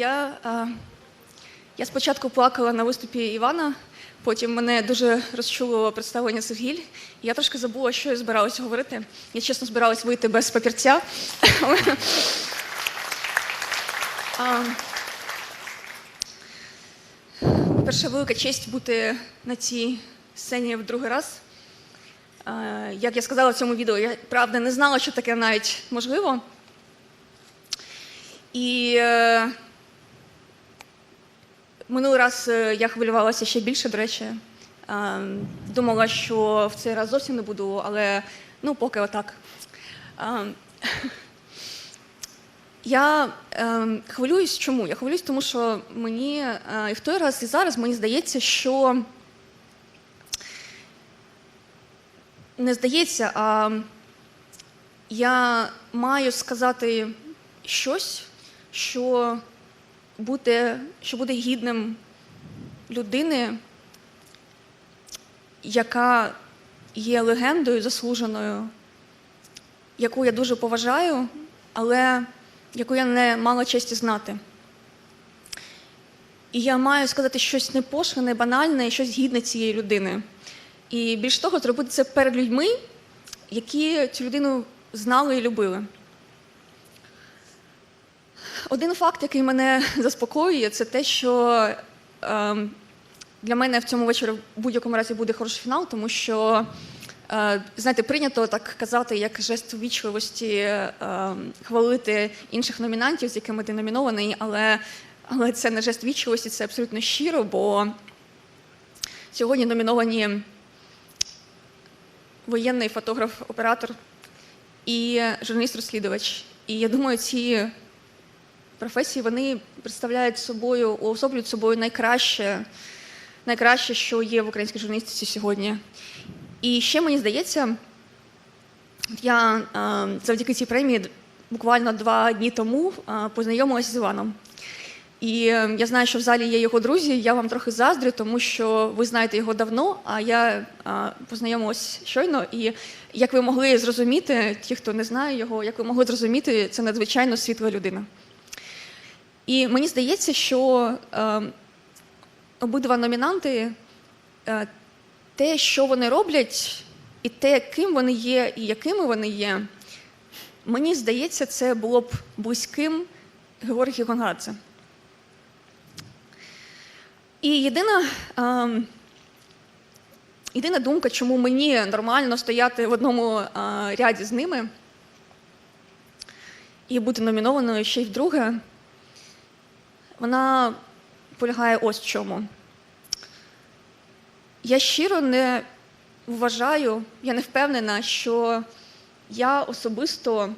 я, е, я спочатку плакала на виступі Івана, потім мене дуже розчулило представлення Севгіль. і Я трошки забула, що я збиралася говорити. Я чесно збиралась вийти без папірця. А, По-перше, велика честь бути на цій сцені в другий раз. Е, Як я сказала в цьому відео, я правда не знала, що таке навіть можливо. І е, минулий раз е, я хвилювалася ще більше, до речі. Е, Думала, що в цей раз зовсім не буду, але ну, поки отак. Е, Я е, хвилююсь чому? Я хвилююсь, тому що мені е, і в той раз, і зараз мені здається, що не здається, а я маю сказати щось, що буде, що буде гідним людини, яка є легендою заслуженою, яку я дуже поважаю, але яку я не мала честі знати. І я маю сказати щось непошлене, банальне, і щось гідне цієї людини. І більш того, зробити це перед людьми, які цю людину знали і любили. Один факт, який мене заспокоює, це те, що е, для мене в цьому вечорі в будь-якому разі буде хороший фінал, тому що, е, знаєте, прийнято так казати, як жест вічливості, е, хвалити інших номінантів, з якими ти номінований, але, але це не жест вічливості, це абсолютно щиро, бо сьогодні номіновані воєнний фотограф-оператор і журналіст-розслідувач. І я думаю, ці професії вони представляють собою, уособлюють собою найкраще, найкраще, що є в українській журналістиці сьогодні. І ще мені здається, я е, завдяки цій премії буквально два дні тому е, познайомилася з Іваном. І е, я знаю, що в залі є його друзі. Я вам трохи заздрю, тому що ви знаєте його давно, а я познайомилась щойно. І як ви могли зрозуміти, ті, хто не знає його, як ви могли зрозуміти, це надзвичайно світла людина. І мені здається, що е, обидва номінанти, е, те, що вони роблять, і те, ким вони є, і якими вони є, мені здається, це було б близьким Георгію Гонгадзе. І єдина, е, єдина думка, чому мені нормально стояти в одному е, ряді з ними і бути номінованою ще й вдруге, вона полягає ось в чому. Я щиро не вважаю, я не впевнена, що я особисто,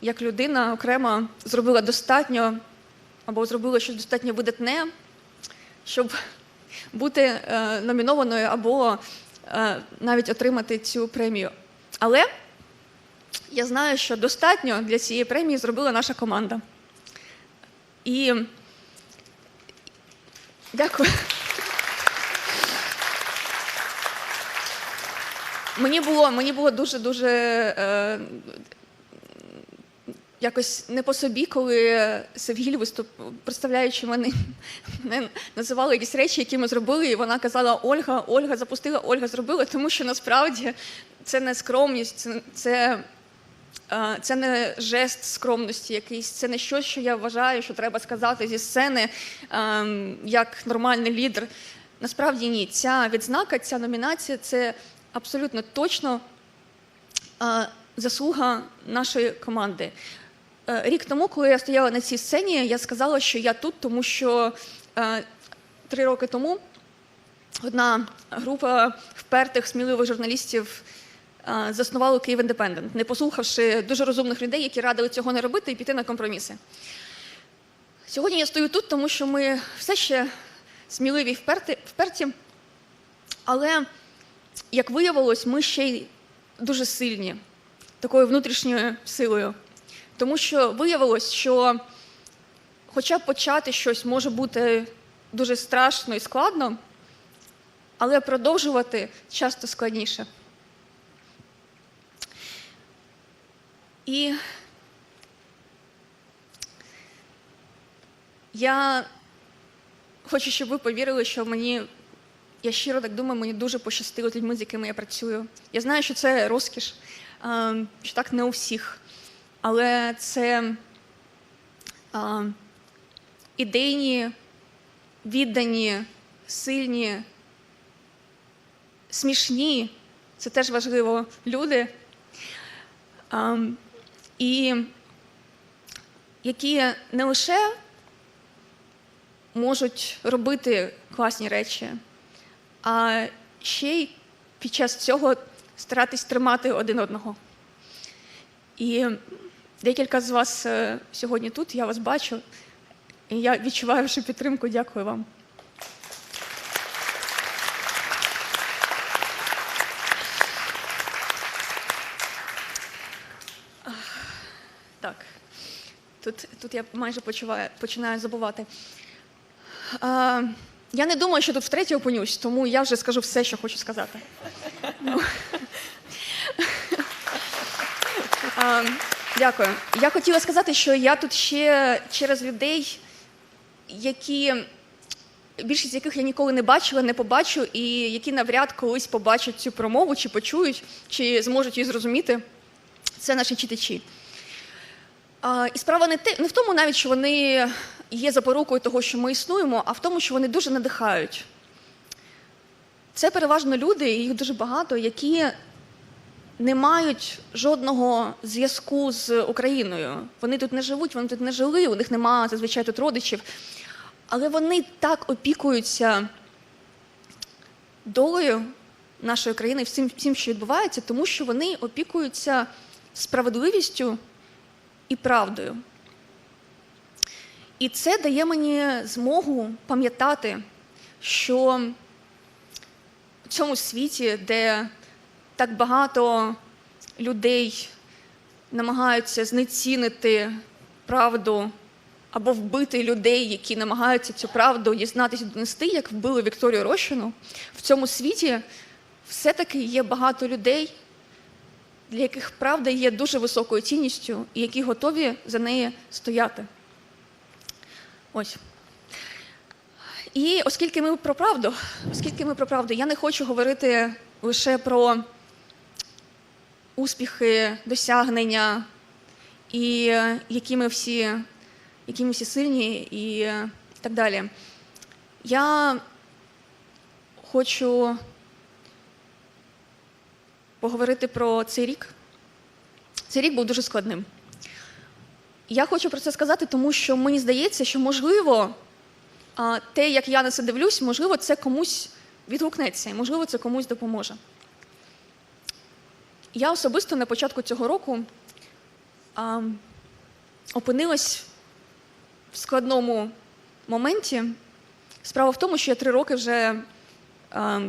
як людина окремо, зробила достатньо або зробила щось достатньо видатне, щоб бути е, номінованою або е, навіть отримати цю премію. Але я знаю, що достатньо для цієї премії зробила наша команда. І дякую. Мені було, мені було дуже-дуже е, якось не по собі, коли Севгіль виступ, представляючи мене, мене називали якісь речі, які ми зробили, і вона казала Ольга, Ольга запустила, Ольга зробила, тому що насправді це не скромність, це, це, це не жест скромності якийсь, це не щось, що я вважаю, що треба сказати зі сцени е, як нормальний лідер. Насправді ні. Ця відзнака, ця номінація це абсолютно точно заслуга нашої команди. Е, Рік тому, коли я стояла на цій сцені, я сказала, що я тут, тому що е, три роки тому одна група впертих, сміливих журналістів заснувала Київ Індепендент, не послухавши дуже розумних людей, які радили цього не робити і піти на компроміси. Сьогодні я стою тут, тому що ми все ще сміливі і вперті, вперті, але, як виявилось, ми ще й дуже сильні такою внутрішньою силою. Тому що виявилось, що хоча почати щось може бути дуже страшно і складно, але продовжувати часто складніше. І Я хочу, щоб ви повірили, що мені, я щиро так думаю, мені дуже пощастило з людьми, з якими я працюю. Я знаю, що це розкіш, що так не у всіх. Але це а, ідейні, віддані, сильні, смішні, це теж важливо, люди. А, і які не лише можуть робити класні речі, а ще й під час цього старатись тримати один одного. І декілька з вас е, сьогодні тут, я вас бачу, і я відчуваю вашу підтримку. Дякую вам. Так, тут, я майже почуваю, починаю забувати. А, я не думаю, що тут втретє опинюсь, тому я вже скажу все, що хочу сказати. А, дякую. Я хотіла сказати, що я тут ще через людей, які більшість яких я ніколи не бачила, не побачу, і які навряд колись побачать цю промову, чи почують, чи зможуть її зрозуміти. Це наші читачі. І справа не, те, не в тому, навіть що вони є запорукою того, що ми існуємо, а в тому, що вони дуже надихають. Це переважно люди, їх дуже багато, які не мають жодного зв'язку з Україною. Вони тут не живуть, вони тут не жили, у них немає зазвичай тут родичів. Але вони так опікуються долею нашої країни, всім, всім, що відбувається, тому що вони опікуються справедливістю і правдою. І це дає мені змогу пам'ятати, що в цьому світі, де так багато людей намагаються знецінити правду або вбити людей, які намагаються цю правду дізнатися донести, як вбили Вікторію Рощину, в цьому світі все-таки є багато людей, для яких правда є дуже високою цінністю і які готові за неї стояти. Ось. І оскільки ми про правду, оскільки ми про правду, я не хочу говорити лише про успіхи, досягнення, і які ми всі, які ми всі сильні і так далі. Я хочу поговорити про цей рік. Цей рік був дуже складним. Я хочу про це сказати, тому що мені здається, що можливо те, як я на це дивлюсь, можливо, це комусь відгукнеться, і можливо, це комусь допоможе. Я особисто на початку цього року а, опинилась в складному моменті. Справа в тому, що я три роки вже а,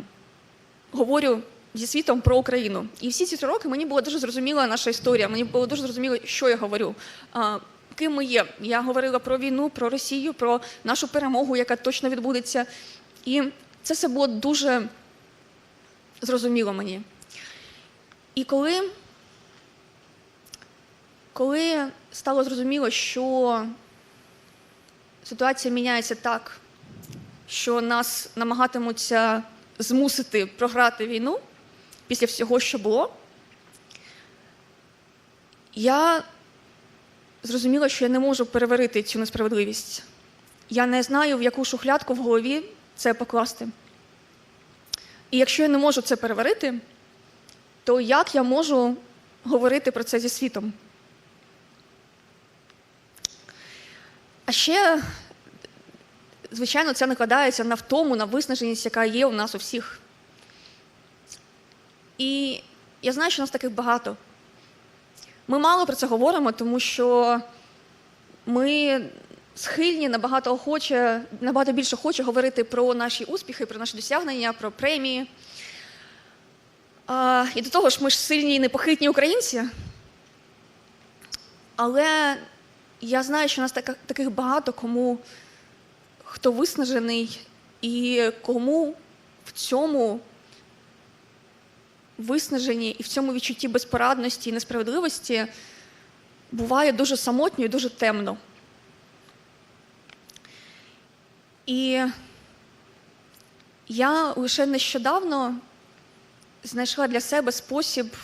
говорю зі світом про Україну. І всі ці три роки мені була дуже зрозуміла наша історія. Мені було дуже зрозуміло, що я говорю. Ким ми є? Я говорила про війну, про Росію, про нашу перемогу, яка точно відбудеться. І це все було дуже зрозуміло мені. І коли, коли стало зрозуміло, що ситуація міняється так, що нас намагатимуться змусити програти війну після всього, що було, я зрозуміла, що я не можу переварити цю несправедливість. Я не знаю, в яку шухлядку в голові це покласти. І якщо я не можу це переварити, то як я можу говорити про це зі світом? А ще, звичайно, це накладається на втому, на виснаженість, яка є у нас у всіх. І я знаю, що нас таких багато. Ми мало про це говоримо, тому що ми схильні набагато охоче, набагато більше хоче говорити про наші успіхи, про наші досягнення, про премії. А, І до того ж, ми ж сильні і непохитні українці. Але я знаю, що нас так, таких багато, кому хто виснажений, і кому в цьому виснаженні і в цьому відчутті безпорадності і несправедливості буває дуже самотньо і дуже темно. І я лише нещодавно знайшла для себе спосіб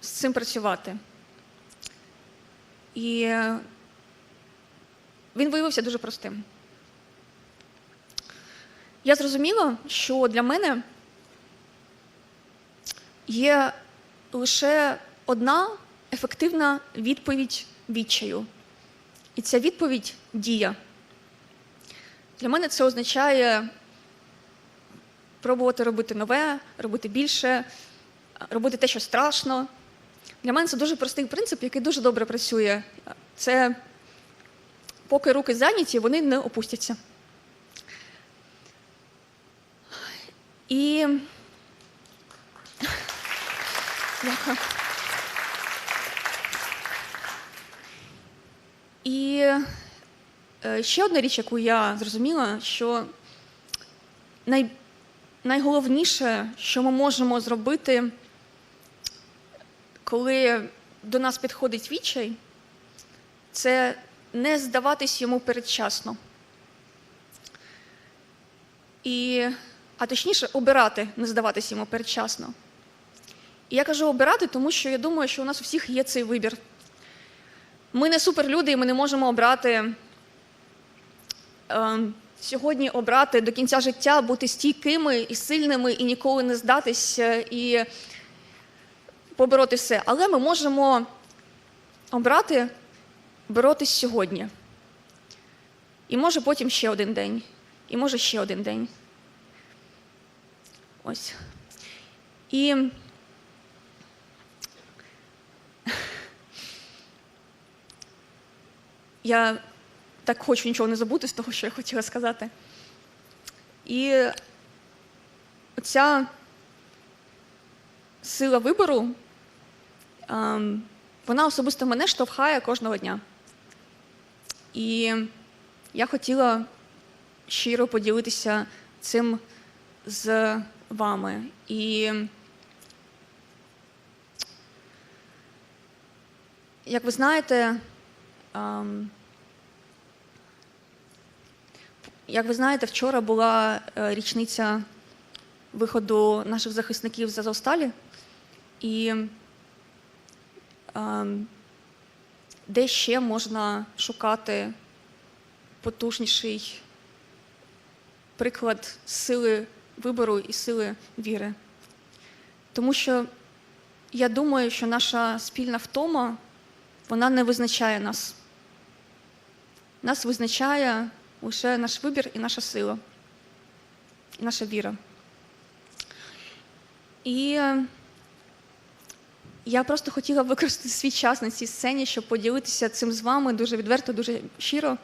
з цим працювати. І він виявився дуже простим. Я зрозуміла, що для мене є лише одна ефективна відповідь відчаю. І ця відповідь дія. Для мене це означає пробувати робити нове, робити більше, робити те, що страшно. Для мене це дуже простий принцип, який дуже добре працює. Це поки руки зайняті, вони не опустяться. І Дякую. І е, ще одна річ, яку я зрозуміла, що най, найголовніше, що ми можемо зробити, коли до нас підходить відчай, це не здаватись йому передчасно. І, а точніше, обирати, не здаватись йому передчасно. І я кажу обирати, тому що я думаю, що у нас у всіх є цей вибір. Ми не суперлюди, і ми не можемо обрати е, сьогодні обрати до кінця життя бути стійкими і сильними, і ніколи не здатися, і побороти все. Але ми можемо обрати боротись сьогодні. І може потім ще один день, і може ще один день. Ось. І я так хочу нічого не забути з того, що я хотіла сказати. І ця сила вибору, ем, вона особисто мене штовхає кожного дня. І я хотіла щиро поділитися цим з вами. І як ви знаєте, ем, як ви знаєте, вчора була е, річниця виходу наших захисників з Азовсталі. І ем, де ще можна шукати потужніший приклад сили вибору і сили віри. Тому що я думаю, що наша спільна втома вона не визначає нас. Нас визначає лише наш вибір і наша сила, і наша віра. І е, я просто хотіла використати свій час на цій сцені, щоб поділитися цим з вами дуже відверто, дуже щиро.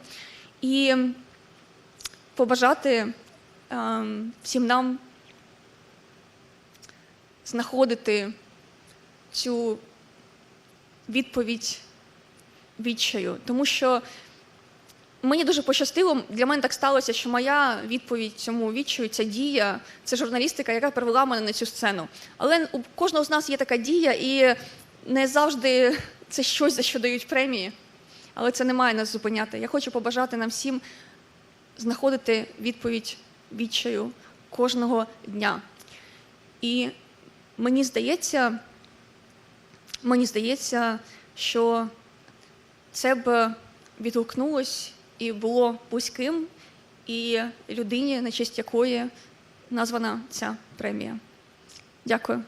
І побажати ем, всім нам знаходити цю відповідь відчаю. Тому що мені дуже пощастило, для мене так сталося, що моя відповідь цьому відчаю, ця дія, це журналістика, яка привела мене на цю сцену. Але у кожного з нас є така дія, і не завжди це щось, за що дають премії. Але це не має нас зупиняти. Я хочу побажати нам всім знаходити відповідь відчаю кожного дня. І мені здається, мені здається, що це б відгукнулось і було близьким і людині, на честь якої названа ця премія. Дякую.